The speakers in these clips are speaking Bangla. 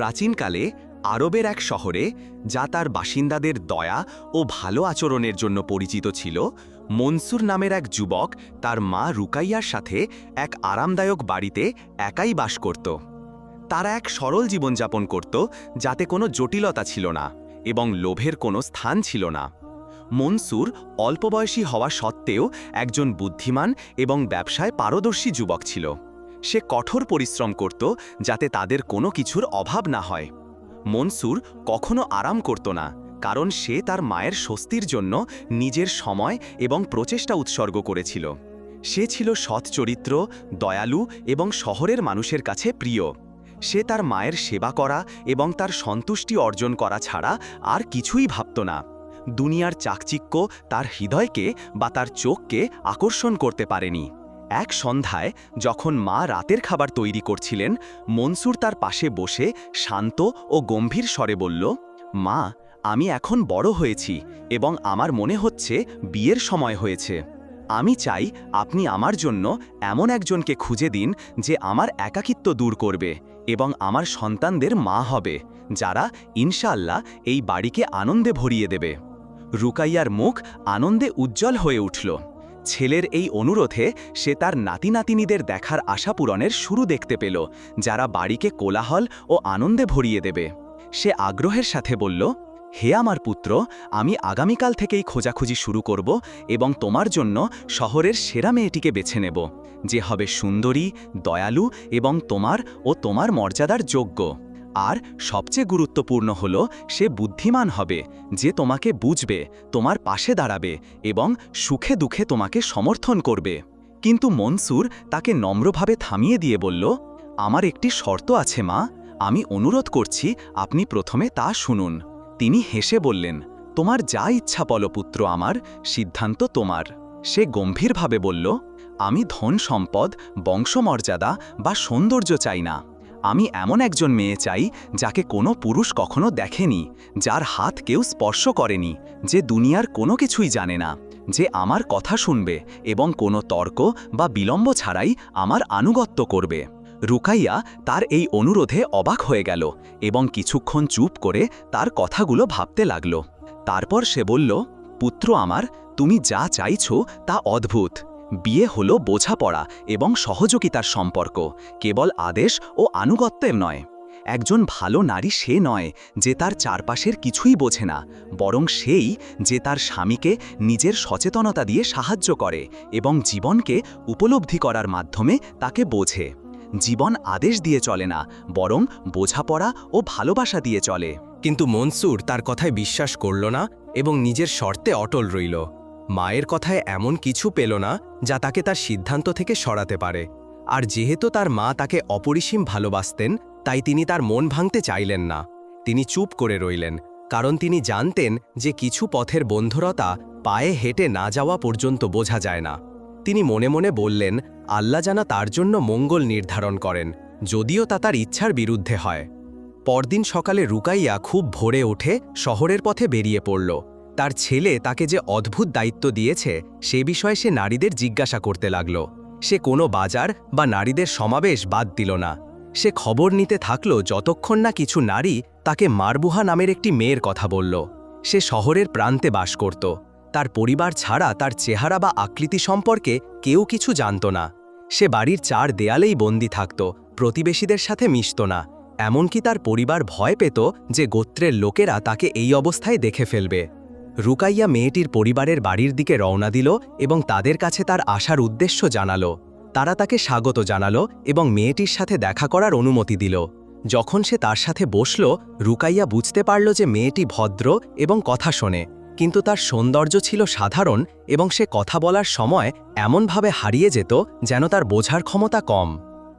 প্রাচীনকালে আরবের এক শহরে, যা তার বাসিন্দাদের দয়া ও ভালো আচরণের জন্য পরিচিত ছিল, মনসুর নামের এক যুবক তার মা রুকাইয়ার সাথে এক আরামদায়ক বাড়িতে একাই বাস করত। তারা এক সরল জীবনযাপন করত, যাতে কোনো জটিলতা ছিল না এবং লোভের কোনো স্থান ছিল না। মনসুর অল্প বয়সী হওয়া সত্ত্বেও একজন বুদ্ধিমান এবং ব্যবসায় পারদর্শী যুবক ছিল। সে কঠোর পরিশ্রম করত যাতে তাদের কোনো কিছুর অভাব না হয়। মনসুর কখনো আরাম করত না, কারণ সে তার মায়ের স্বস্তির জন্য নিজের সময় এবং প্রচেষ্টা উৎসর্গ করেছিল। সে ছিল সৎ চরিত্র, দয়ালু এবং শহরের মানুষের কাছে প্রিয়। সে তার মায়ের সেবা করা এবং তার সন্তুষ্টি অর্জন করা ছাড়া আর কিছুই ভাবত না। দুনিয়ার চাকচিক্য তার হৃদয়কে বা তার চোখকে আকর্ষণ করতে পারেনি। এক সন্ধ্যায় যখন মা রাতের খাবার তৈরি করছিলেন, মনসুর তার পাশে বসে শান্ত ও গম্ভীর স্বরে বলল, মা, আমি এখন বড় হয়েছি এবং আমার মনে হচ্ছে বিয়ের সময় হয়েছে। আমি চাই আপনি আমার জন্য এমন একজনকে খুঁজে দিন যে আমার একাকিত্ব দূর করবে এবং আমার সন্তানদের মা হবে, যারা ইনশাআল্লাহ এই বাড়িকে আনন্দে ভরিয়ে দেবে। রুকাইয়ার মুখ আনন্দে উজ্জ্বল হয়ে উঠল। ছেলের এই অনুরোধে সে তার নাতি নাতিনীদের দেখার আশা পূরণের শুরু দেখতে পেল, যারা বাড়িকে কোলাহল ও আনন্দে ভরিয়ে দেবে। সে আগ্রহের সাথে বলল, হে আমার পুত্র, আমি আগামীকাল থেকেই খোঁজাখুঁজি শুরু করব এবং তোমার জন্য শহরের সেরা মেয়েটিকে বেছে নেব, যে হবে সুন্দরী, দয়ালু এবং তোমার ও তোমার মর্যাদার যোগ্য। আর সবচেয়ে গুরুত্বপূর্ণ হল, সে বুদ্ধিমান হবে, যে তোমাকে বুঝবে, তোমার পাশে দাঁড়াবে এবং সুখে দুঃখে তোমাকে সমর্থন করবে। কিন্তু মনসুর তাকে নম্রভাবে থামিয়ে দিয়ে বলল, আমার একটি শর্ত আছে মা, আমি অনুরোধ করছি আপনি প্রথমে তা শুনুন। তিনি হেসে বললেন, তোমার যা ইচ্ছা বলো পুত্র আমার, সিদ্ধান্ত তোমার। সে গম্ভীরভাবে বলল, আমি ধন সম্পদ বংশমর্যাদা বা সৌন্দর্য চাই না। আমি এমন একজন মেয়ে চাই যাকে কোনো পুরুষ কখনো দেখেনি, যার হাত কেউ স্পর্শ করেনি, যে দুনিয়ার কোনো কিছুই জানে না, যে আমার কথা শুনবে এবং কোনো তর্ক বা বিলম্ব ছাড়াই আমার আনুগত্য করবে। রুকাইয়া তার এই অনুরোধে অবাক হয়ে গেল এবং কিছুক্ষণ চুপ করে তার কথাগুলো ভাবতে লাগল। তারপর সে বলল, পুত্র আমার, তুমি যা চাইছো তা অদ্ভুত। বিয়ে হলো বোঝাপড়া এবং সহযোগিতার সম্পর্ক, কেবল আদেশ ও আনুগত্যের নয়। একজন ভালো নারী সে নয় যে তার চারপাশের কিছুই বোঝে না, বরং সেই যে তার স্বামীকে নিজের সচেতনতা দিয়ে সাহায্য করে এবং জীবনকে উপলব্ধি করার মাধ্যমে তাকে বোঝে। জীবন আদেশ দিয়ে চলে না, বরং বোঝাপড়া ও ভালোবাসা দিয়ে চলে। কিন্তু মনসুর তার কথায় বিশ্বাস করল না এবং নিজের শর্তে অটল রইল। মায়ের কথায় এমন কিছু পেল না যা তাকে তার সিদ্ধান্ত থেকে সরাতে পারে। আর যেহেতু তার মা তাকে অপরিসীম ভালোবাসতেন, তাই তিনি তার মন ভাঙতে চাইলেন না। তিনি চুপ করে রইলেন, কারণ তিনি জানতেন যে কিছু পথের বন্ধুরতা পায়ে হেঁটে না যাওয়া পর্যন্ত বোঝা যায় না। তিনি মনে মনে বললেন, আল্লাহ জানা তার জন্য মঙ্গল নির্ধারণ করেন, যদিও তা তার ইচ্ছার বিরুদ্ধে হয়। পরদিন সকালে রুকাইয়া খুব ভোরে উঠে শহরের পথে বেরিয়ে পড়ল। তার ছেলে তাকে যে অদ্ভুত দায়িত্ব দিয়েছে, সে বিষয়ে সে নারীদের জিজ্ঞাসা করতে লাগল। সে কোনো বাজার বা নারীদের সমাবেশ বাদ দিল না। সে খবর নিতে থাকল যতক্ষণ না কিছু নারী তাকে মারবুহা নামের একটি মেয়ের কথা বলল। সে শহরের প্রান্তে বাস করত। তার পরিবার ছাড়া তার চেহারা বা আকৃতি সম্পর্কে কেউ কিছু জানত না। সে বাড়ির চার দেয়ালেই বন্দি থাকত, প্রতিবেশীদের সাথে মিশত না। এমনকি তার পরিবার ভয় পেত যে গোত্রের লোকেরা তাকে এই অবস্থায় দেখে ফেলবে। রুকাইয়া মেয়েটির পরিবারের বাড়ির দিকে রওনা দিল এবং তাদের কাছে তার আসার উদ্দেশ্য জানালো। তারা তাকে স্বাগত জানালো এবং মেয়েটির সাথে দেখা করার অনুমতি দিল। যখন সে তার সাথে বসল, রুকাইয়া বুঝতে পারল যে মেয়েটি ভদ্র এবং কথা শোনে, কিন্তু তার সৌন্দর্য ছিল সাধারণ এবং সে কথা বলার সময় এমনভাবে হারিয়ে যেত যেন তার বোঝার ক্ষমতা কম।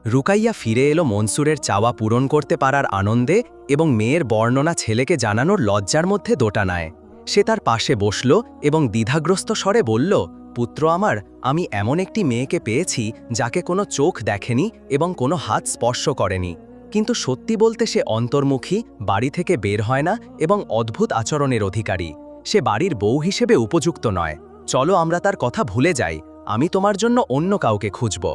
রুকাইয়া ফিরে এলো মনসুরের চাওয়া পূরণ করতে পারার আনন্দে এবং মেয়ের বর্ণনা ছেলেকে জানানোর লজ্জার মধ্যে দোটানায়। সে তার পাশে বসল এবং দ্বিধাগ্রস্ত স্বরে বলল, পুত্র আমার, আমি এমন একটি মেয়েকে পেয়েছি যাকে কোনো চোখ দেখেনি এবং কোনো হাত স্পর্শ করেনি। কিন্তু সত্যি বলতে সে অন্তর্মুখী, বাড়ি থেকে বের হয় না এবং অদ্ভুত আচরণের অধিকারী। সে বাড়ির বউ হিসেবে উপযুক্ত নয়। চলো আমরা তার কথা ভুলে যাই। আমি তোমার জন্য অন্য কাউকে খুঁজব।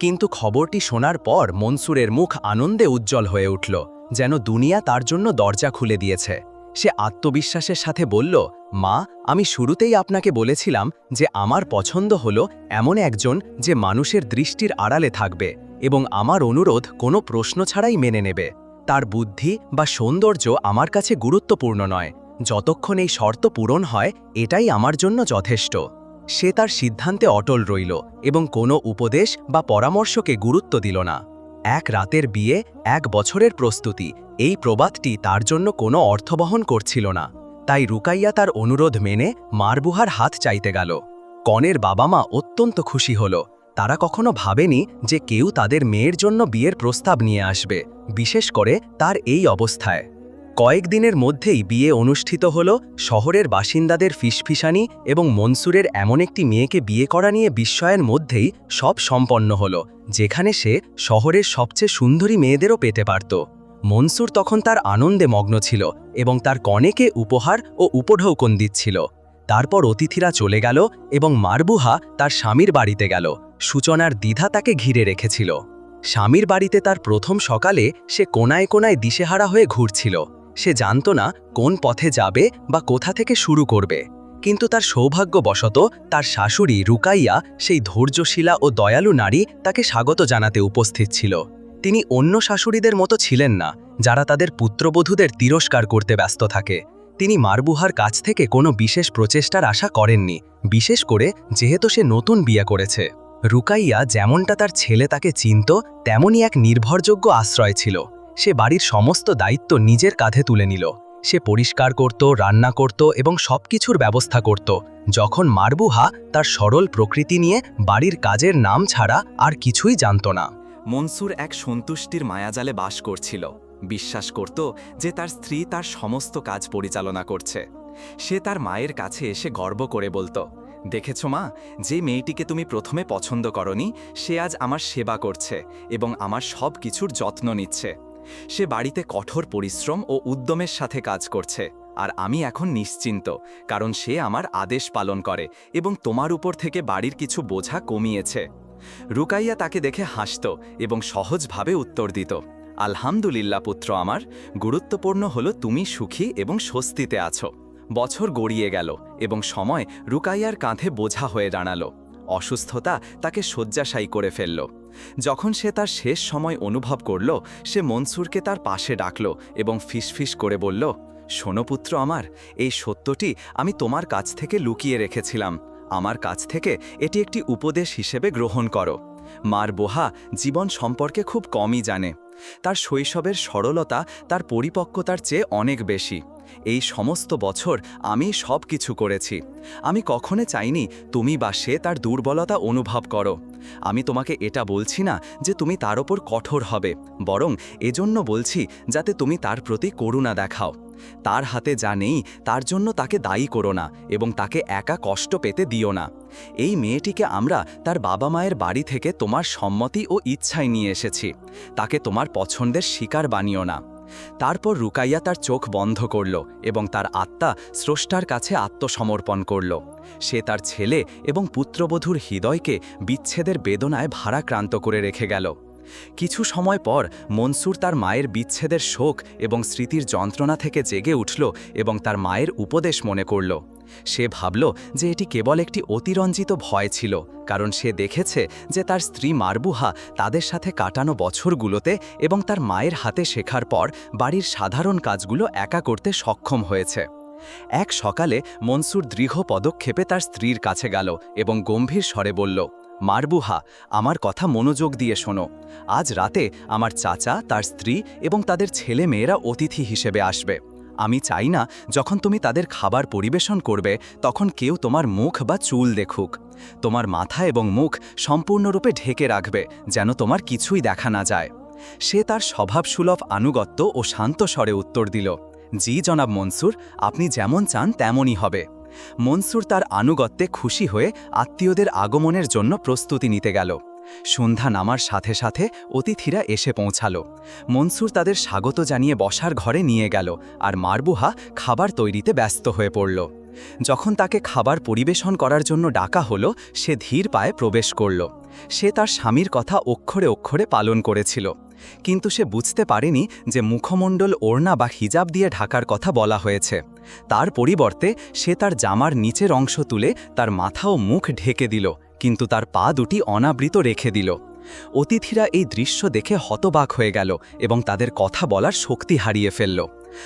কিন্তু খবরটি শোনার পর মনসুরের মুখ আনন্দে উজ্জ্বল হয়ে উঠল, যেন দুনিয়া তার জন্য দরজা খুলে দিয়েছে। সে আত্মবিশ্বাসের সাথে বলল, মা, আমি শুরুতেই আপনাকে বলেছিলাম যে আমার পছন্দ হল এমন একজন যে মানুষের দৃষ্টির আড়ালে থাকবে এবং আমার অনুরোধ কোনো প্রশ্ন ছাড়াই মেনে নেবে। তার বুদ্ধি বা সৌন্দর্য আমার কাছে গুরুত্বপূর্ণ নয়। যতক্ষণ এই শর্ত পূরণ হয়, এটাই আমার জন্য যথেষ্ট। সে তার সিদ্ধান্তে অটল রইল এবং কোনো উপদেশ বা পরামর্শকে গুরুত্ব দিল না। এক রাতের বিয়ে, এক বছরের প্রস্তুতি এই প্রবাদটি তার জন্য কোনো অর্থবহন করছিল না। তাই রুকাইয়া তার অনুরোধ মেনে মারবুহার হাত চাইতে গেল। কনের বাবা মা অত্যন্ত খুশি হল। তারা কখনো ভাবেনি যে কেউ তাদের মেয়ের জন্য বিয়ের প্রস্তাব নিয়ে আসবে, বিশেষ করে তার এই অবস্থায়। কয়েকদিনের মধ্যেই বিয়ে অনুষ্ঠিত হল, শহরের বাসিন্দাদের ফিসফিসানি এবং মনসুরের এমন একটি মেয়েকে বিয়ে করা নিয়ে বিস্ময়ের মধ্যেই সব সম্পন্ন হল, যেখানে সে শহরের সবচেয়ে সুন্দরী মেয়েদেরও পেতে পারত। মনসুর তখন তার আনন্দে মগ্ন ছিল এবং তার কনেকে উপহার ও উপঢৌকন দিচ্ছিল। তারপর অতিথিরা চলে গেল এবং মারবুহা তার স্বামীর বাড়িতে গেল। সূচনার দ্বিধা তাকে ঘিরে রেখেছিল। স্বামীর বাড়িতে তার প্রথম সকালে সে কোনায় কোনায় দিশেহারা হয়ে ঘুরছিল। সে জানত না কোন পথে যাবে বা কোথা থেকে শুরু করবে। কিন্তু তার সৌভাগ্যবশত তার শাশুড়ি রুকাইয়া সেই ধৈর্যশীলা ও দয়ালু নারী তাকে স্বাগত জানাতে উপস্থিত ছিল। তিনি অন্য শাশুড়িদের মতো ছিলেন না, যারা তাদের পুত্রবধূদের তিরস্কার করতে ব্যস্ত থাকে। তিনি মারবুহার কাছ থেকে কোনো বিশেষ প্রচেষ্টার আশা করেননি, বিশেষ করে যেহেতু সে নতুন বিয়ে করেছে। রুকাইয়া যেমনটা তার ছেলে তাকে চিনত, তেমনই এক নির্ভরযোগ্য আশ্রয় ছিল। সে বাড়ির সমস্ত দায়িত্ব নিজের কাঁধে তুলে নিল। সে পরিষ্কার করত, রান্না করত এবং সবকিছুর ব্যবস্থা করত। যখন মারবুহা তার সরল প্রকৃতি নিয়ে বাড়ির কাজের নাম ছাড়া আর কিছুই জানত না। মনসুর এক সন্তুষ্টির মায়াজালে বাস করছিল। বিশ্বাস করত যে তার স্ত্রী তার সমস্ত কাজ পরিচালনা করছে। সে তার মায়ের কাছে এসে গর্ব করে বলতো, দেখেছ মা, যে মেয়েটিকে তুমি প্রথমে পছন্দ করনি, সে আজ আমার সেবা করছে এবং আমার সব কিছুর যত্ন নিচ্ছে। সে বাড়িতে কঠোর পরিশ্রম ও উদ্যমের সাথে কাজ করছে আর আমি এখন নিশ্চিন্ত, কারণ সে আমার আদেশ পালন করে এবং তোমার উপর থেকে বাড়ির কিছু বোঝা কমিয়েছে। রুকাইয়া তাকে দেখে হাসত এবং সহজভাবে উত্তর দিত, আলহামদুলিল্লাহ পুত্র আমার, গুরুত্বপূর্ণ হলো তুমি সুখী এবং স্বস্তিতে আছো। বছর গড়িয়ে গেল এবং সময় রুকাইয়ার কাঁধে বোঝা হয়ে দাঁড়াল। অসুস্থতা তাকে শয্যাশায়ী করে ফেলল। যখন সে তার শেষ সময় অনুভব করল, সে মনসুরকে তার পাশে ডাকল এবং ফিসফিস করে বলল, শোনো পুত্র আমার, এই সত্যটি আমি তোমার কাছ থেকে লুকিয়ে রেখেছিলাম। আমার কাছ থেকে এটি একটি উপদেশ হিসেবে গ্রহণ করো। মার বোহা জীবন সম্পর্কে খুব কমই জানে। তার শৈশবের সরলতা, তার পরিপক্কতার চেয়ে অনেক বেশি। এই সমস্ত বছর আমি সব কিছু করেছি। আমি কখনো চাইনি তুমি বা সে তার দুর্বলতা অনুভব করো। আমি তোমাকে এটা বলছি না যে তুমি তার ওপর কঠোর হবে, বরং এজন্য বলছি যাতে তুমি তার প্রতি করুণা দেখাও। তার হাতে যা নেই, তার জন্য তাকে দায়ী করো না এবং তাকে একা কষ্ট পেতে দিও না। এই মেয়েটিকে আমরা তার বাবা মায়ের বাড়ি থেকে তোমার সম্মতি ও ইচ্ছায় নিয়ে এসেছি। তাকে তোমার পছন্দের শিকার বানিও না। তারপর রুকাইয়া তার চোখ বন্ধ করল এবং তার আত্মা স্রষ্টার কাছে আত্মসমর্পণ করল। সে তার ছেলে এবং পুত্রবধূর হৃদয়কে বিচ্ছেদের বেদনায় ভারাক্রান্ত করে রেখে গেল। কিছু সময় পর মনসুর তার মায়ের বিচ্ছেদের শোক এবং স্মৃতির যন্ত্রণা থেকে জেগে উঠল এবং তার মায়ের উপদেশ মনে করল। সে ভাবল যে এটি কেবল একটি অতিরঞ্জিত ভয় ছিল, কারণ সে দেখেছে যে তার স্ত্রী মারবুহা তাদের সাথে কাটানো বছরগুলোতে এবং তার মায়ের হাতে শেখার পর বাড়ির সাধারণ কাজগুলো একা করতে সক্ষম হয়েছে। এক সকালে মনসুর দৃঢ় পদক্ষেপে তার স্ত্রীর কাছে গেল এবং গম্ভীর স্বরে বলল মারবুহা, আমার কথা মনোযোগ দিয়ে শোনো। আজ রাতে আমার চাচা, তার স্ত্রী এবং তাদের ছেলে মেয়েরা অতিথি হিসেবে আসবে। আমি চাই না যখন তুমি তাদের খাবার পরিবেশন করবে, তখন কেউ তোমার মুখ বা চুল দেখুক। তোমার মাথা এবং মুখ সম্পূর্ণরূপে ঢেকে রাখবে, যেন তোমার কিছুই দেখা না যায়। সে তার স্বভাবসুলভ আনুগত্য ও শান্ত স্বরে উত্তর দিল, জি জনাব মনসুর, আপনি যেমন চান তেমনই হবে। মনসুর তার আনুগত্যে খুশি হয়ে আত্মীয়দের আগমনের জন্য প্রস্তুতি নিতে গেল। সন্ধ্যা নামার সাথে সাথে অতিথিরা এসে পৌঁছাল। মনসুর তাদের স্বাগত জানিয়ে বসার ঘরে নিয়ে গেল আর মারবুহা খাবার তৈরিতে ব্যস্ত হয়ে পড়ল। যখন তাকে খাবার পরিবেশন করার জন্য ডাকা হলো, সে ধীর পায়ে প্রবেশ করল। সে তার স্বামীর কথা অক্ষরে অক্ষরে পালন করেছিল। কিন্তু সে বুঝতে পারেনি যে মুখমণ্ডল ওড়না বা হিজাব দিয়ে ঢাকার কথা বলা হয়েছে। তার পরিবর্তে সে তার জামার নিচের অংশ তুলে তার মাথা ও মুখ ঢেকে দিল, কিন্তু তার পা দুটি অনাবৃত রেখে দিল। অতিথিরা এই দৃশ্য দেখে হতবাক হয়ে গেল এবং তাদের কথা বলার শক্তি হারিয়ে ফেলল।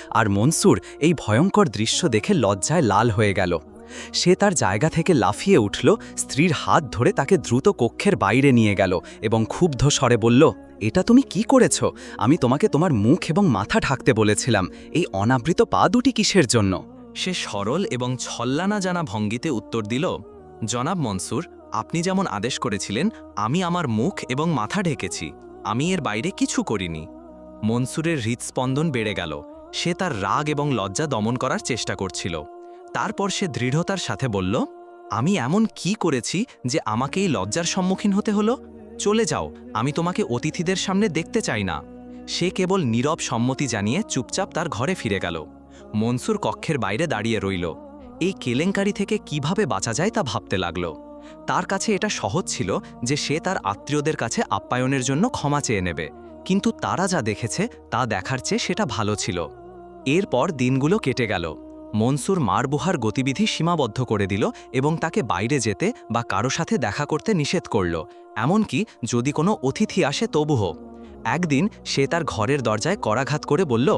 আর মনসুর এই ভয়ঙ্কর দৃশ্য দেখে লজ্জায় লাল হয়ে গেল। সে তার জায়গা থেকে লাফিয়ে উঠল, স্ত্রীর হাত ধরে তাকে দ্রুত কক্ষের বাইরে নিয়ে গেল এবং ক্ষুব্ধ স্বরে বলল, এটা তুমি কি করেছ? আমি তোমাকে তোমার মুখ এবং মাথা ঢাকতে বলেছিলাম। এই অনাবৃত পা দুটি কিসের জন্য? সে সরল এবং ছল্লানা জানা ভঙ্গিতে উত্তর দিল, জনাব মনসুর আপনি যেমন আদেশ করেছিলেন, আমি আমার মুখ এবং মাথা ঢেকেছি, আমি এর বাইরে কিছু করিনি। মনসুরের হৃৎস্পন্দন বেড়ে গেল, সে তার রাগ এবং লজ্জা দমন করার চেষ্টা করছিল। তারপর সে দৃঢ়তার সাথে বলল, আমি এমন কি করেছি যে আমাকে এই লজ্জার সম্মুখীন হতে হলো? চলে যাও, আমি তোমাকে অতিথিদের সামনে দেখতে চাই না। সে কেবল নীরব সম্মতি জানিয়ে চুপচাপ তার ঘরে ফিরে গেল। মনসুর কক্ষের বাইরে দাঁড়িয়ে রইল। এই কেলেঙ্কারি থেকে কীভাবে বাঁচা যায় তা ভাবতে লাগল। তার কাছে এটা সহজ ছিল যে সে তার আত্মীয়দের কাছে আপ্যায়নের জন্য ক্ষমা চেয়ে নেবে। কিন্তু তারা যা দেখেছে, তা দেখার চেয়ে সেটা ভালো ছিল। এরপর দিনগুলো কেটে গেল। মনসুর মারবুহার গতিবিধি সীমাবদ্ধ করে দিল এবং তাকে বাইরে যেতে বা কারও সাথে দেখা করতে নিষেধ করল। এমনকি যদি কোনো অতিথি আসে, তবুও। একদিন সে তার ঘরের দরজায় করাঘাত করে বলল,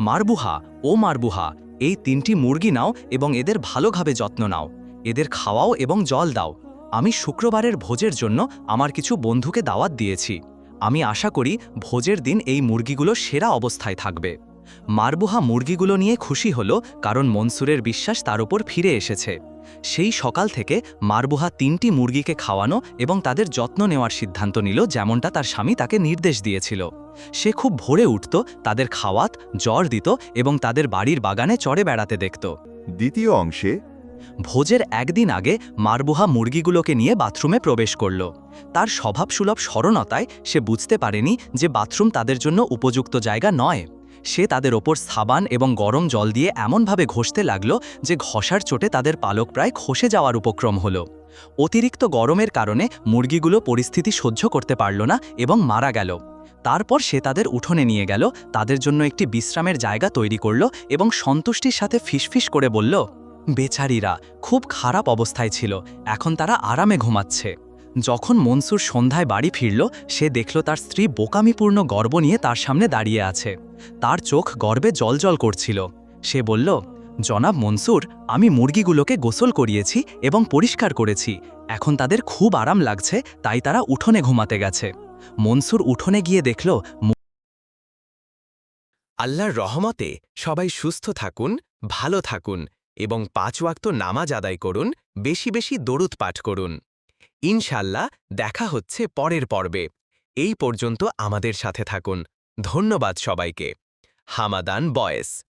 মারবুহা, ও মারবুহা, এই তিনটি মুরগি নাও এবং এদের ভালোভাবে যত্ন নাও। এদের খাওয়াও এবং জল দাও। আমি শুক্রবারের ভোজের জন্য আমার কিছু বন্ধুকে দাওয়াত দিয়েছি। আমি আশা করি ভোজের দিন এই মুরগিগুলো সেরা অবস্থায় থাকবে। মারবুহা মুরগিগুলো নিয়ে খুশি হল কারণ মনসুরের বিশ্বাস তার উপর ফিরে এসেছে। সেই সকাল থেকে মারবুহা তিনটি মুরগিকে খাওয়ানো এবং তাদের যত্ন নেওয়ার সিদ্ধান্ত নিল যেমনটা তার স্বামী তাকে নির্দেশ দিয়েছিল। সে খুব ভোরে উঠত, তাদের খাওয়াত, জ্বর দিত এবং তাদের বাড়ির বাগানে চড়ে বেড়াতে দেখত। দ্বিতীয় অংশে ভোজের একদিন আগে মারবুহা মুরগিগুলোকে নিয়ে বাথরুমে প্রবেশ করল। তার স্বভাবসুলভ স্মরণতায় সে বুঝতে পারেনি যে বাথরুম তাদের জন্য উপযুক্ত জায়গা নয়। সে তাদের ওপর সাবান এবং গরম জল দিয়ে এমনভাবে ঘষতে লাগল যে ঘষার চোটে তাদের পালক প্রায় খসে যাওয়ার উপক্রম হল। অতিরিক্ত গরমের কারণে মুরগিগুলো পরিস্থিতি সহ্য করতে পারল না এবং মারা গেল। তারপর সে তাদের উঠোনে নিয়ে গেল, তাদের জন্য একটি বিশ্রামের জায়গা তৈরি করল এবং সন্তুষ্টির সাথে ফিসফিস করে বলল বেচারিরা খুব খারাপ অবস্থায় ছিল। এখন তারা আরামে ঘুমাচ্ছে। যখন মনসুর সন্ধ্যায় বাড়ি ফিরল, সে দেখল তার স্ত্রী বোকামিপূর্ণ গর্ব নিয়ে তার সামনে দাঁড়িয়ে আছে। তার চোখ গর্বে জলজল করছিল। সে বলল, জনাব মনসুর, আমি মুরগিগুলোকে গোসল করিয়েছি এবং পরিষ্কার করেছি। এখন তাদের খুব আরাম লাগছে, তাই তারা উঠোনে ঘুমাতে গেছে। মনসুর উঠোনে গিয়ে দেখল আল্লাহর রহমতে সবাই সুস্থ থাকুন, ভালো থাকুন। এবং পাঁচ ওয়াক্ত নামাজ আদায় করুন, বেশি বেশি দরুদ পাঠ করুন। ইনশাল্লাহ দেখা হচ্ছে পরের পর্বে। এই পর্যন্ত আমাদের সাথে থাকুন। ধন্যবাদ সবাইকে। হামাদান বয়েস।